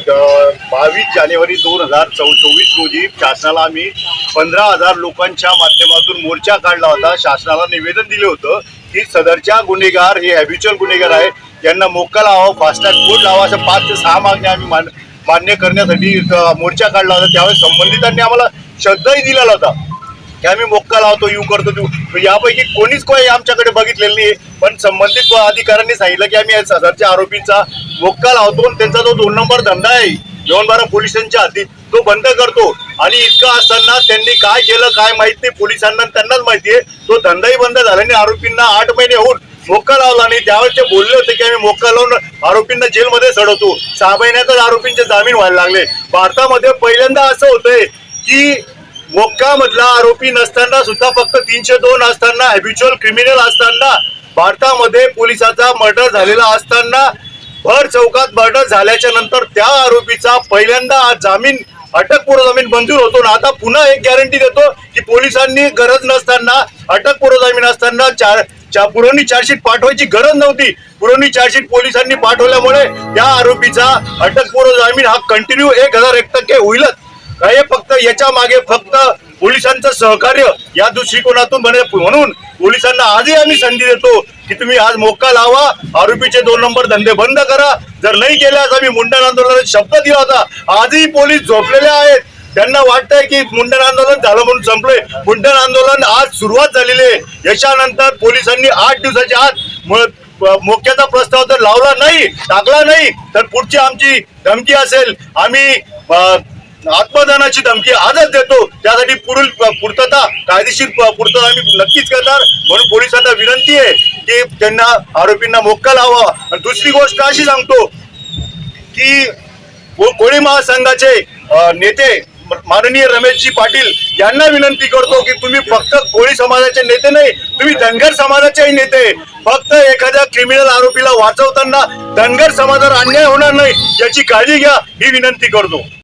बावीस जानेवारी दोन हजार चौ चोवीस रोजी शासनाला आम्ही पंधरा हजार लोकांच्या माध्यमातून मोर्चा काढला होता. शासनाला निवेदन दिले होतं की सदरच्या गुन्हेगार हे हॅबिच्युअल गुन्हेगार आहे यांना मोक्का लावा फास्टॅग कोड लावा असं पाच ते सहा मागण्या आम्ही मान मान्य करण्यासाठी मोर्चा काढला होता. त्यावेळेस संबंधितांनी आम्हाला शब्दही दिलेला होता. की आम्ही मोक्का लावतो यू करतो तू. यापैकी कोणीच काही आमच्याकडे बघितलेलं नाही पण संबंधित अधिकाऱ्यांनी सांगितलं की आम्ही सदरच्या आरोपींचा मोक्का लावतो आणि त्यांचा जो दोन नंबर धंदा आहे. येऊनबारा पोलीस स्टेशनच्या हाती तो बंद करतो. आणि इतकं असताना त्यांनी काय केलं काय माहीत नाही. पोलिसांना आणि त्यांनाच माहिती आहे. तो धंदाही बंद झाल्याने आरोपींना आठ महिने होऊन मोक्का लावला. नाही त्यावेळेस ते बोलले होते की आम्ही मोक्का लावून आरोपींना जेलमध्ये सडवतो. सहा महिन्यातच आरोपींचे जामीन व्हायला लागले. भारतामध्ये पहिल्यांदा असं होतंय की मोक्का मधला आरोपी नसताना सुद्धा फक्त तीनशे दोन असताना हॅबिच्युअल क्रिमिनल असताना भारतामध्ये पोलिसाचा मर्डर झालेला असताना भर चौकात मर्डर झाल्याच्यानंतर त्या आरोपीचा पहिल्यांदा जामीन अटकपूर्व जामीन मंजूर होतो. ना आता पुन्हा एक गॅरंटी देतो की पोलिसांनी गरज नसताना अटकपूर्व जामीन असताना चार चा पुरवणी चार्जशीट पाठवायची गरज नव्हती. पुरवणी चार्जशीट पोलिसांनी पाठवल्यामुळे त्या आरोपीचा अटकपूर्व जामीन हा कंटिन्यू एक हजार एक टक्के होईलच. हे फक्त याच्या मागे फक्त पोलिसांचं सहकार्य या दृष्टिकोनातून बने म्हणून पोलिसांना आजही आम्ही संधी देतो की तुम्ही आज मोक्का लावा आरोपीचे दोन नंबर धंदे बंद करा. जर नाही केल्यास आम्ही मुंडन आंदोलनाचा शब्द दिला होता. आजही पोलीस झोपलेले आहेत. त्यांना वाटतंय की मुंडन आंदोलन झालं म्हणून संपलंय. मुंडन आंदोलन आज सुरुवात झालेली आहे. याच्यानंतर पोलिसांनी आठ दिवसाच्या आत मोक्याचा प्रस्ताव जर लावला नाही टाकला नाही तर पुढची आमची धमकी असेल. आम्ही आत्मदानाची धमकी आजच देतो. त्यासाठी पुढील पूर्तता कायदेशीर पूर्तता आम्ही नक्कीच करणार. म्हणून पोलिसांना विनंती आहे की त्यांना आरोपींना मोक्का लावा आणि दुसरी गोष्ट अशी सांगतो की कोळी महासंघाचे नेते माननीय रमेशजी पाटील यांना विनंती करतो की तुम्ही फक्त कोळी समाजाचे नेते नाही तुम्ही धनगर समाजाचेही नेते. फक्त एखाद्या क्रिमिनल आरोपीला वाचवताना धनगर समाजावर अन्याय होणार नाही याची काळजी घ्या ही विनंती करतो.